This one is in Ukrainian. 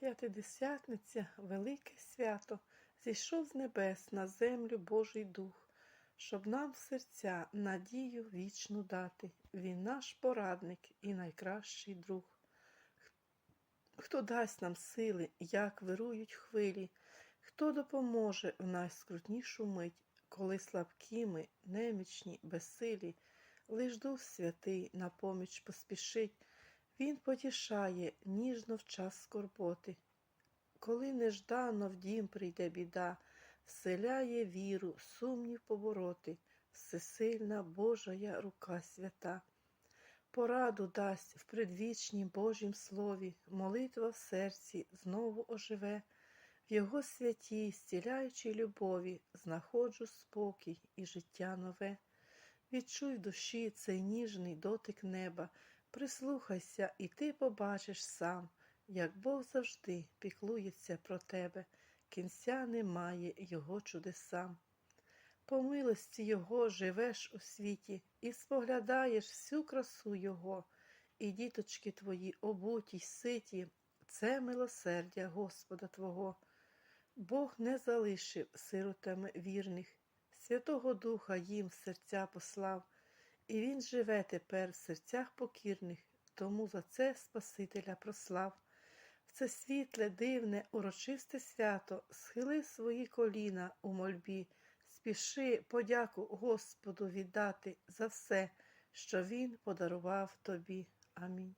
П'ятидесятниця, велике свято, зійшов з небес на землю Божий Дух, щоб нам в серця надію вічну дати. Він наш порадник і найкращий друг. Хто дасть нам сили, як вирують хвилі, хто допоможе в найскрутнішу мить, коли слабкі ми, немічні, безсилі, лиш Дух Святий на поміч поспішить, Він потішає ніжно в час скорботи. Коли неждано в дім прийде біда, вселяє віру, сумнів побороти, всесильна Божая рука свята. Пораду дасть в предвічнім Божім слові, молитва в серці знову оживе, в Його святій, зціляючій любові, знаходжу спокій і життя нове. Відчуй в душі цей ніжний дотик неба, прислухайся, і ти побачиш сам, як Бог завжди піклується про тебе, кінця немає Його чудесам. По милості Його живеш у світі і споглядаєш всю красу Його, і діточки твої обуті й ситі, це милосердя Господа Твого. Бог не залишив сиротами вірних, Святого Духа їм серця послав, і Він живе тепер в серцях покірних, тому за це Спасителя прослав. В це світле, дивне, урочисте свято схили свої коліна у мольбі, спіши подяку Господу віддати за все, що Він подарував тобі. Амінь.